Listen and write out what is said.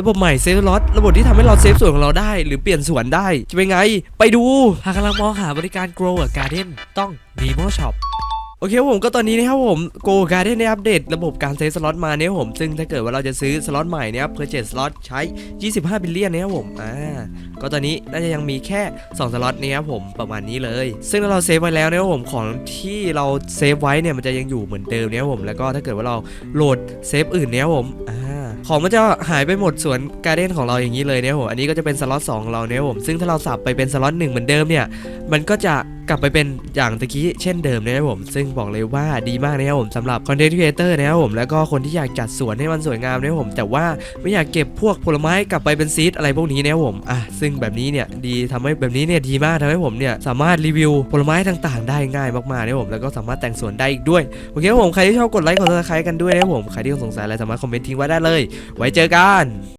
ระบบใหม่เซฟล็อตระบบที่ทำให้เราเซฟสวนของเราได้ หรือเปลี่ยนสวนได้ จะเป็นไง ไปดู หากกำลังมองหาบริการ Grow a Garden ต้อง Nemo Shop โอเคครับผมก็ตอนนี้นะครับผมโกการ์เด้ได้อัปเดตระบบการเซฟสล็อตมาเนี่ยครับผมซึ่งถ้าเกิดว่าเราจะซื้อสล็อตใหม่เนี่ยเพอร์เจสสล็อตใช้ 25 บิลเลียนนะครับผมอ่าก็ตอนนี้น่าจะยังมีแค่ 2 สล็อตเนี้ครับผมประมาณนี้เลย ซึ่งถ้าเราเซฟไว้แล้วนะครับผมของที่เราเซฟไว้เนี่ยมันจะยังอยู่เหมือนเดิมเนี่ยครับผมแล้วก็ถ้าเกิดว่าเราโหลดเซฟอื่นเนี่ยครับผมอ่า ของมันจะหายไปหมดสวนการ์เด้นของเราอย่างนี้เลยเนี่ยผมอันนี้ก็จะเป็นสล็อต2ของเราเนี่ยผมซึ่งถ้าเราสับไปเป็นสล็อต1เหมือนเดิมเนี่ยมันก็จะ กลับไปเป็นอย่างตะกี้เช่นเดิมนะครับผม ซึ่งบอกเลยว่าดีมากนะครับผมสำหรับคอนเทนต์ครีเอเตอร์นะครับผมแล้วก็คนที่อยากจัดสวนให้มันสวยงามนะครับผม แต่ว่าไม่อยากเก็บพวกผลไม้กลับไปเป็นซีดอะไรพวกนี้นะครับผมอะซึ่งแบบนี้เนี่ยดีทำให้แบบนี้เนี่ยดีมากทำให้ผมเนี่ยสามารถรีวิวผลไม้ต่างๆ ได้ง่ายมากๆนะครับผมแล้วก็สามารถแต่งสวนได้อีกด้วยโอเคครับผมใครที่ชอบกดไลค์กดซับสไครต์กันด้วยนะครับผมใครที่สงสัยอะไรสามารถคอมเมนต์ทิ้งไว้ได้เลย ไว้เจอกัน